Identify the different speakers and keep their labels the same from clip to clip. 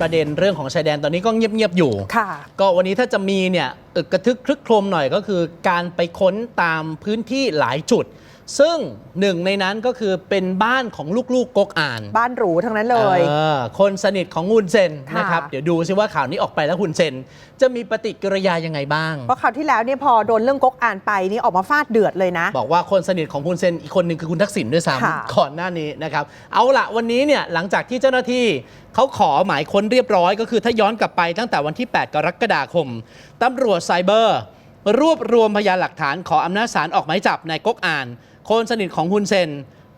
Speaker 1: ประเด็นเรื่องของชายแดนตอนนี้ก็เงียบๆอยู่
Speaker 2: ค่ะ
Speaker 1: ก็วันนี้ถ้าจะมีเนี่ยอึกกระทึกคลึกโครมหน่อยก็คือการไปค้นตามพื้นที่หลายจุด ซึ่งหนึ่งในนั้นก็คือเป็นบ้านของลูกๆก๊กอ่าน
Speaker 2: บ้านหรูทั้งนั้นเลย
Speaker 1: ออคนสนิทของฮุนเซน
Speaker 2: ค่ะ
Speaker 1: นะครับ เดี๋ยวดูซิว่าข่าวนี้ออกไปแล้วฮุนเซน จะมีปฏิกิริยายังไงบ้าง
Speaker 2: เพราะคราวที่แล้วเนี่ยพอโดนเรื่องก๊กอ่านไปนี่ออกมาฟาดเดือดเลยนะ
Speaker 1: บอกว่าคนสนิทของฮุนเซนอีกคนหนึ่งคือคุณทักษิณด้วย
Speaker 2: ค่ะ
Speaker 1: ซ้ำก่อนหน้านี้นะครับ เอาละวันนี้เนี่ยหลังจากที่เจ้าหน้าที่เขาขอหมายค้นเรียบร้อย ก็คือถ้าย้อนกลับไปตั้งแต่วันที่ 8 กรกฎาคมตำรวจไซเบอร์ รวบรวมพยานหลักฐานขออำนาจศาลออกหมายจับนายก๊กอ่าน คนสนิทของฮุนเซน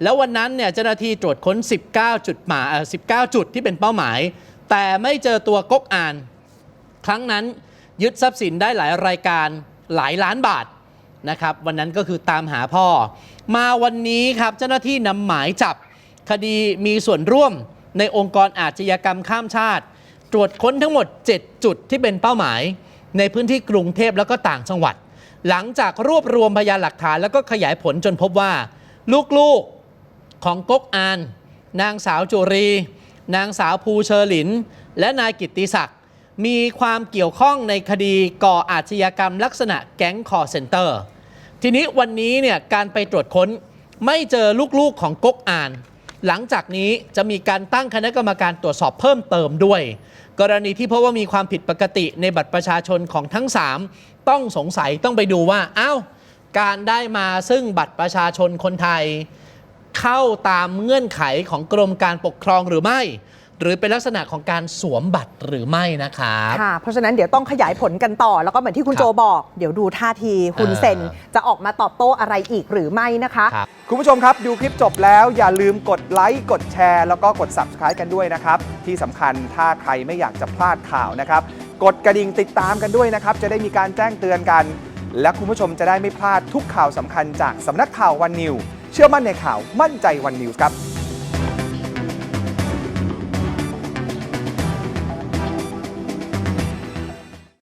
Speaker 1: แล้ววันนั้นเนี่ยเจ้าหน้าที่ตรวจค้น 19 จุดหมายเอ่อ19 จุดที่เป็นเป้าหมาย แต่ไม่เจอตัวก๊กอ่าน ครั้งนั้นยึดทรัพย์สินได้หลายรายการหลายล้านบาทนะครับ วันนั้นก็คือตามหาพ่อ มาวันนี้ครับเจ้าหน้าที่นำหมายจับคดีมีส่วนร่วมในองค์กรอาชญากรรมข้ามชาติ ตรวจค้นทั้งหมด 7 จุดที่เป็นเป้าหมาย ในพื้นที่กรุงเทพแล้วก็ต่างจังหวัด หลังจากรวบรวมพยานหลักฐานแล้วก็ขยายผลจนพบว่า ลูกๆของก๊กอาน นางสาวจุรี นางสาวภูเชอหลิน และนายกิตติศักดิ์มีความเกี่ยวข้องในคดีก่ออาชญากรรมลักษณะแก๊งคอร์เซนเตอร์ ทีนี้วันนี้เนี่ยการไปตรวจค้นไม่เจอลูกๆของก๊กอาน หลังจากนี้จะมีการตั้งคณะกรรมการตรวจสอบเพิ่มเติมด้วย กรณีที่พบว่ามีความผิดปกติในบัตรประชาชนของทั้ง 3 ต้องสงสัยต้องไปดูว่าอ้าวการได้มาซึ่งบัตรประชาชนคนไทย เข้าตามเงื่อนไขของกรมการปกครองหรือไม่ หรือเป็นลักษณะของการสวมบัตรหรือไม่นะครับ
Speaker 2: ค่ะ เพราะฉะนั้นเดี๋ยวต้องขยายผลกันต่อ แล้วก็เหมือนที่คุณ
Speaker 1: ครับ
Speaker 2: โจบอก เดี๋ยวดูท่าทีฮุนเซน
Speaker 1: อ่า
Speaker 2: จะออกมาตอบโต้อะไรอีกหรือไม่นะคะ
Speaker 1: ครับ
Speaker 3: คุณผู้ชมครับ ดูคลิปจบแล้วอย่าลืมกดไลค์กดแชร์ แล้วก็กด Subscribe กันด้วยนะครับ ที่สำคัญถ้าใครไม่อยากจะพลาดข่าวนะครับ กดกระดิ่งติดตามกันด้วยนะครับ จะได้มีการแจ้งเตือนกัน และคุณผู้ชมจะได้ไม่พลาดทุกข่าวสำคัญจากสำนักข่าววันนิวเชื่อมั่นในข่าวมั่นใจวันนิวส์ครับ